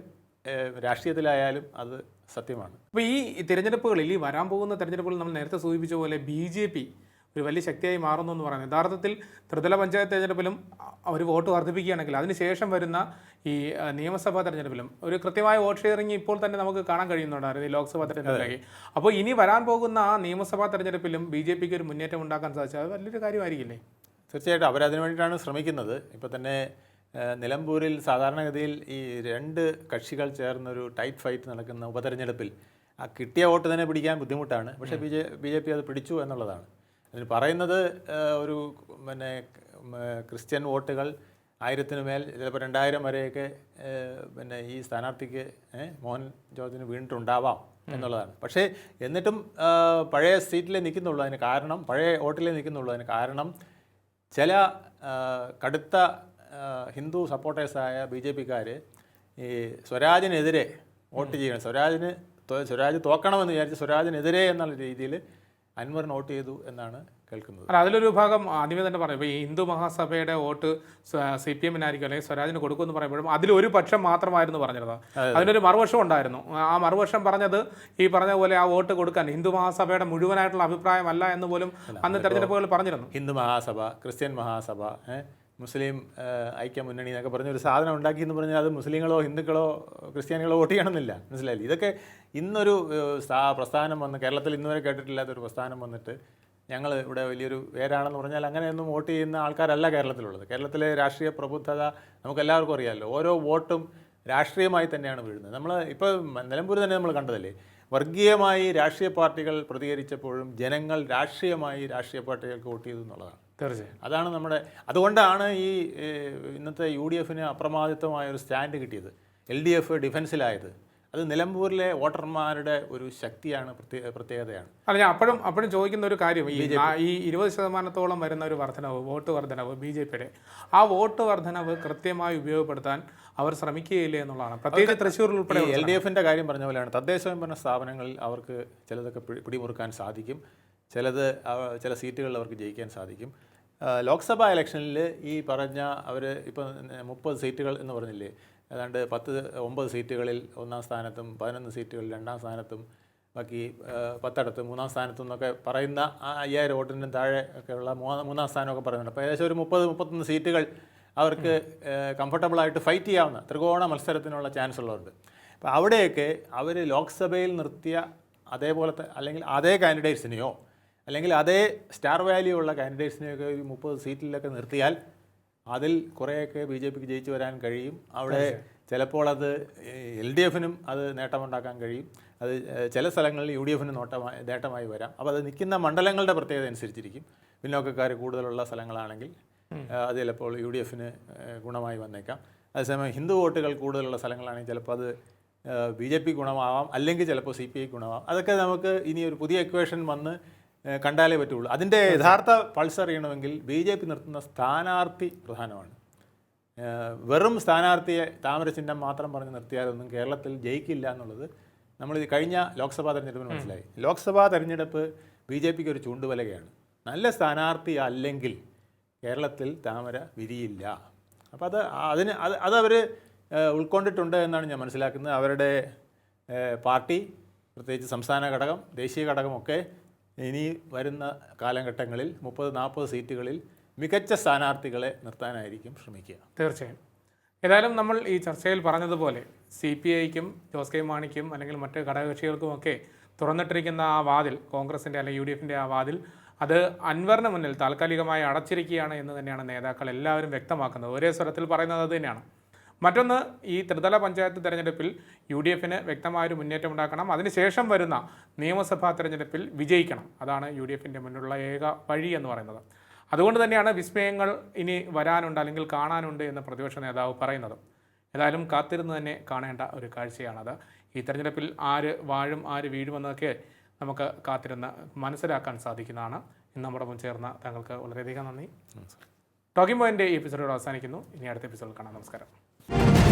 രാഷ്ട്രീയത്തിലായാലും അത് സത്യമാണ്. അപ്പോൾ ഈ തിരഞ്ഞെടുപ്പുകളിൽ ഈ വരാൻ പോകുന്ന തിരഞ്ഞെടുപ്പുകൾ നമ്മൾ നേരത്തെ സൂചിപ്പിച്ച പോലെ ബി ജെ പി ഒരു വലിയ ശക്തിയായി മാറുന്നു എന്ന് പറയുന്നത്. യഥാർത്ഥത്തിൽ ത്രിതല പഞ്ചായത്ത് തെരഞ്ഞെടുപ്പിലും അവർ വോട്ട് വർദ്ധിപ്പിക്കുകയാണെങ്കിൽ അതിനുശേഷം വരുന്ന ഈ നിയമസഭാ തെരഞ്ഞെടുപ്പിലും ഒരു കൃത്യമായ വോട്ട് ഷെയറിംഗ് ഇപ്പോൾ തന്നെ നമുക്ക് കാണാൻ കഴിയുന്നുണ്ടായിരുന്നു ഈ ലോക്സഭാ തെരഞ്ഞെടുപ്പിലേക്ക്. അപ്പോൾ ഇനി വരാൻ പോകുന്ന ആ നിയമസഭാ തെരഞ്ഞെടുപ്പിലും ബി ജെ പിക്ക് ഒരു മുന്നേറ്റം ഉണ്ടാക്കാൻ സാധിച്ചത് അത് വലിയൊരു കാര്യമായിരിക്കില്ലേ? തീർച്ചയായിട്ടും അവരതിനു വേണ്ടിയിട്ടാണ് ശ്രമിക്കുന്നത്. ഇപ്പോൾ തന്നെ നിലമ്പൂരിൽ സാധാരണഗതിയിൽ ഈ രണ്ട് കക്ഷികൾ ചേർന്നൊരു ടൈറ്റ് ഫൈറ്റ് നടക്കുന്ന ഉപതെരഞ്ഞെടുപ്പിൽ ആ കിട്ടിയ വോട്ട് തന്നെ പിടിക്കാൻ ബുദ്ധിമുട്ടാണ്. പക്ഷേ B J B J P അത് പിടിച്ചു എന്നുള്ളതാണ്. അതിന് പറയുന്നത് ഒരു പിന്നെ ക്രിസ്ത്യൻ വോട്ടുകൾ ആയിരത്തിന് മേൽ ചിലപ്പോൾ രണ്ടായിരം വരെയൊക്കെ പിന്നെ ഈ സ്ഥാനാർത്ഥിക്ക് മോഹൻ ജോർജിന് വീണിട്ടുണ്ടാവാം എന്നുള്ളതാണ്. പക്ഷേ എന്നിട്ടും പഴയ സീറ്റിലേ നിൽക്കുന്നുള്ളൂ അതിന് കാരണം പഴയ വോട്ടിലേ നിൽക്കുന്നുള്ളൂ അതിന് കാരണം ചില കടുത്ത ഹിന്ദു സപ്പോർട്ടേഴ്സായ ബി ജെ പിക്കാർ ഈ സ്വരാജിനെതിരെ വോട്ട് ചെയ്യണം. സ്വരാജിന് സ്വരാജ് തോക്കണമെന്ന് വിചാരിച്ച് സ്വരാജിനെതിരെ എന്നുള്ള രീതിയിൽ അൻവറിന് നോട്ട് ചെയ്തു എന്നാണ് കേൾക്കുന്നത്. അല്ല അതിലൊരു ഭാഗം ആദ്യമേ തന്നെ പറഞ്ഞു ഇപ്പോൾ ഈ ഹിന്ദു മഹാസഭയുടെ വോട്ട് സി പി എമ്മിനായിരിക്കും അല്ലെങ്കിൽ സ്വരാജിന് കൊടുക്കുമെന്ന് പറയുമ്പോഴും അതിലൊരു പക്ഷം മാത്രമായിരുന്നു പറഞ്ഞിരുന്നത്. അതിനൊരു മറുവശം ഉണ്ടായിരുന്നു. ആ മറുവശം പറഞ്ഞത് ഈ പറഞ്ഞ പോലെ ആ വോട്ട് കൊടുക്കാൻ ഹിന്ദു മഹാസഭയുടെ മുഴുവനായിട്ടുള്ള അഭിപ്രായമല്ല എന്ന് പോലും അന്ന് തെരഞ്ഞെടുപ്പുകൾ പറഞ്ഞിരുന്നു. ഹിന്ദു മഹാസഭ ക്രിസ്ത്യൻ മഹാസഭ മുസ്ലിം ഐക്യ മുന്നണി എന്നൊക്കെ പറഞ്ഞ ഒരു സാധനം ഉണ്ടാക്കി എന്ന് പറഞ്ഞാൽ അത് മുസ്ലിങ്ങളോ ഹിന്ദുക്കളോ ക്രിസ്ത്യാനികളോ വോട്ട് ചെയ്യണമെന്നില്ല. മനസ്സിലായില്ലേ? ഇതൊക്കെ ഇന്നൊരു പ്രസ്ഥാനം വന്ന് കേരളത്തിൽ ഇന്നുവരെ കേട്ടിട്ടില്ലാത്തൊരു പ്രസ്ഥാനം വന്നിട്ട് ഞങ്ങൾ ഇവിടെ വലിയൊരു പേരാണെന്ന് പറഞ്ഞാൽ അങ്ങനെയൊന്നും വോട്ട് ചെയ്യുന്ന ആൾക്കാരല്ല കേരളത്തിലുള്ളത്. കേരളത്തിലെ രാഷ്ട്രീയ പ്രബുദ്ധത നമുക്കെല്ലാവർക്കും അറിയാമല്ലോ. ഓരോ വോട്ടും രാഷ്ട്രീയമായി തന്നെയാണ് വീഴുന്നത്. നമ്മൾ ഇപ്പോൾ നിലമ്പൂർ തന്നെ നമ്മൾ കണ്ടതല്ലേ? വർഗീയമായി രാഷ്ട്രീയ പാർട്ടികൾ പ്രതികരിച്ചപ്പോഴും ജനങ്ങൾ രാഷ്ട്രീയമായി രാഷ്ട്രീയ പാർട്ടികൾക്ക് വോട്ട് ചെയ്തു എന്നുള്ളതാണ്. തീർച്ചയായും. അതാണ് നമ്മുടെ അതുകൊണ്ടാണ് ഈ ഇന്നത്തെ യു ഡി എഫിന് അപ്രമാദിത്വമായ ഒരു സ്റ്റാൻഡ് കിട്ടിയത്. എൽ ഡി എഫ് ഡിഫൻസിലായത്. അത് നിലമ്പൂരിലെ വോട്ടർമാരുടെ ഒരു ശക്തിയാണ് പ്രത്യേക പ്രത്യേകതയാണ്. അല്ല ഞാൻ അപ്പോഴും അപ്പോഴും ചോദിക്കുന്ന ഒരു കാര്യം ഈ ഈ ഇരുപത് ശതമാനത്തോളം വരുന്ന ഒരു വർധനവ് വോട്ട് വർധനവ് ബി ജെ പിയുടെ ആ വോട്ട് വർധനവ് കൃത്യമായി ഉപയോഗപ്പെടുത്താൻ അവർ ശ്രമിക്കുകയില്ലേ എന്നുള്ളതാണ്. പ്രത്യേകിച്ച് തൃശ്ശൂരിൽ ഉൾപ്പെടെ എൽ ഡി എഫിന്റെ കാര്യം പറഞ്ഞ പോലെയാണ്. തദ്ദേശ സ്വയംഭരണ സ്ഥാപനങ്ങളിൽ അവർക്ക് ചിലതൊക്കെ പിടിമുറുക്കാൻ സാധിക്കും. ചിലത് ചില സീറ്റുകളിൽ അവർക്ക് ജയിക്കാൻ സാധിക്കും. ലോക്സഭാ ഇലക്ഷനിൽ ഈ പറഞ്ഞ അവർ ഇപ്പോൾ മുപ്പത് സീറ്റുകൾ എന്ന് പറഞ്ഞില്ലേ? ഏതാണ്ട് പത്ത് ഒമ്പത് സീറ്റുകളിൽ ഒന്നാം സ്ഥാനത്തും പതിനൊന്ന് സീറ്റുകളിൽ രണ്ടാം സ്ഥാനത്തും ബാക്കി പത്തടത്ത് മൂന്നാം സ്ഥാനത്തും എന്നൊക്കെ പറയുന്ന ആ അയ്യായിരം വോട്ടിന്റെ താഴെ ഒക്കെയുള്ള മൂന്നാം മൂന്നാം സ്ഥാനമൊക്കെ പറയുന്നുണ്ട്. അപ്പോൾ ഏകദേശം ഒരു മുപ്പത് മുപ്പത്തൊന്ന് സീറ്റുകൾ അവർക്ക് കംഫർട്ടബിളായിട്ട് ഫൈറ്റ് ചെയ്യാവുന്ന ത്രികോണ മത്സരത്തിനുള്ള ചാൻസ് ഉള്ളവരുണ്ട്. അപ്പോൾ അവിടെയൊക്കെ അവർ ലോക്സഭയിൽ നിർത്തിയ അതേപോലത്തെ അല്ലെങ്കിൽ അതേ കാൻഡിഡേറ്റ്സിനെയോ അല്ലെങ്കിൽ അതേ സ്റ്റാർ വാല്യൂ ഉള്ള കാൻഡിഡേറ്റ്സിനെയൊക്കെ ഒരു മുപ്പത് സീറ്റിലൊക്കെ നിർത്തിയാൽ അതിൽ കുറേയൊക്കെ ബി ജെ പിക്ക് ജയിച്ചു വരാൻ കഴിയും. അവിടെ ചിലപ്പോൾ അത് എൽ ഡി എഫിനും അത് നേട്ടമുണ്ടാക്കാൻ കഴിയും. അത് ചില സ്ഥലങ്ങളിൽ യു ഡി എഫിന് നോട്ടമായി നേട്ടമായി വരാം. അപ്പോൾ അത് നിൽക്കുന്ന മണ്ഡലങ്ങളുടെ പ്രത്യേകത അനുസരിച്ചിരിക്കും. പിന്നോക്കക്കാർ കൂടുതലുള്ള സ്ഥലങ്ങളാണെങ്കിൽ അത് ചിലപ്പോൾ യു ഡി എഫിന് ഗുണമായി വന്നേക്കാം. അതേസമയം ഹിന്ദു വോട്ടുകൾ കൂടുതലുള്ള സ്ഥലങ്ങളാണെങ്കിൽ ചിലപ്പോൾ അത് ബി ജെ പി ഗുണമാവാം. അല്ലെങ്കിൽ ചിലപ്പോൾ സി പി ഐ ഗുണമാവാം. അതൊക്കെ നമുക്ക് ഇനി ഒരു പുതിയ എക്വേഷൻ വന്ന് കണ്ടാലേ പറ്റുള്ളൂ. അതിന്റെ യഥാർത്ഥ പൾസ് അറിയണമെങ്കിൽ ബി ജെ പി നിർത്തുന്ന സ്ഥാനാർത്ഥി പ്രധാനമാണ്. വെറും സ്ഥാനാർത്ഥിയെ താമര ചിഹ്നം മാത്രം പറഞ്ഞ് നിർത്തിയാലൊന്നും കേരളത്തിൽ ജയിക്കില്ല എന്നുള്ളത് നമ്മൾ കഴിഞ്ഞ ലോക്സഭാ തെരഞ്ഞെടുപ്പിന് മനസ്സിലായി. ലോക്സഭാ തെരഞ്ഞെടുപ്പ് ബി ജെ പിക്ക് ഒരു ചൂണ്ടുവലകയാണ്. നല്ല സ്ഥാനാർത്ഥി അല്ലെങ്കിൽ കേരളത്തിൽ താമര വിരിയില്ല. അപ്പോൾ അത് അതിന് അത് അതവർ ഉൾക്കൊണ്ടിട്ടുണ്ട് എന്നാണ് ഞാൻ മനസ്സിലാക്കുന്നത്. അവരുടെ പാർട്ടി പ്രത്യേകിച്ച് സംസ്ഥാന ഘടകം ദേശീയ ഘടകമൊക്കെ ഇനി വരുന്ന കാലഘട്ടങ്ങളിൽ മുപ്പത് നാൽപ്പത് സീറ്റുകളിൽ മികച്ച സ്ഥാനാർത്ഥികളെ നിർത്താനായിരിക്കും ശ്രമിക്കുക. തീർച്ചയായും. ഏതായാലും നമ്മൾ ഈ ചർച്ചയിൽ പറഞ്ഞതുപോലെ സി പി ഐക്കും ജോസ് കെ മാണിക്കും അല്ലെങ്കിൽ മറ്റ് ഘടകകക്ഷികൾക്കുമൊക്കെ തുറന്നിട്ടിരിക്കുന്ന ആ വാതിൽ കോൺഗ്രസിന്റെ അല്ലെങ്കിൽ യു ഡി എഫിന്റെ ആ വാതിൽ അത് അൻവറിന് മുന്നിൽ താൽക്കാലികമായി അടച്ചിരിക്കുകയാണ് എന്ന് തന്നെയാണ് നേതാക്കൾ എല്ലാവരും വ്യക്തമാക്കുന്നത്. ഒരേ സ്വരത്തിൽ പറയുന്നത് അത് തന്നെയാണ്. മറ്റൊന്ന് ഈ ത്രിതല പഞ്ചായത്ത് തെരഞ്ഞെടുപ്പിൽ യു ഡി എഫിന് വ്യക്തമായൊരു മുന്നേറ്റം ഉണ്ടാക്കണം. അതിനുശേഷം വരുന്ന നിയമസഭാ തെരഞ്ഞെടുപ്പിൽ വിജയിക്കണം. അതാണ് യു ഡി എഫിന്റെ മുന്നിലുള്ള ഏക വഴി എന്ന് പറയുന്നത്. അതുകൊണ്ട് തന്നെയാണ് വിസ്മയങ്ങൾ ഇനി വരാനുണ്ട് അല്ലെങ്കിൽ കാണാനുണ്ട് എന്ന് പ്രതിപക്ഷ നേതാവ് പറയുന്നത്. ഏതായാലും കാത്തിരുന്ന് തന്നെ കാണേണ്ട ഒരു കാഴ്ചയാണത്. ഈ തെരഞ്ഞെടുപ്പിൽ ആര് വാഴും ആര് വീഴുമെന്നൊക്കെ നമുക്ക് കാത്തിരുന്ന് മനസ്സിലാക്കാൻ സാധിക്കുന്നതാണ്. ഇന്ന് നമ്മുടെ മുൻ ചേർന്ന താങ്കൾക്ക് വളരെയധികം നന്ദി. ടോക്കിംഗ് പോയിന്റ് ഈ എപ്പിസോഡ് അവസാനിക്കുന്നു. ഇനി അടുത്ത എപ്പിസോഡിൽ കാണാം. നമസ്കാരം. you.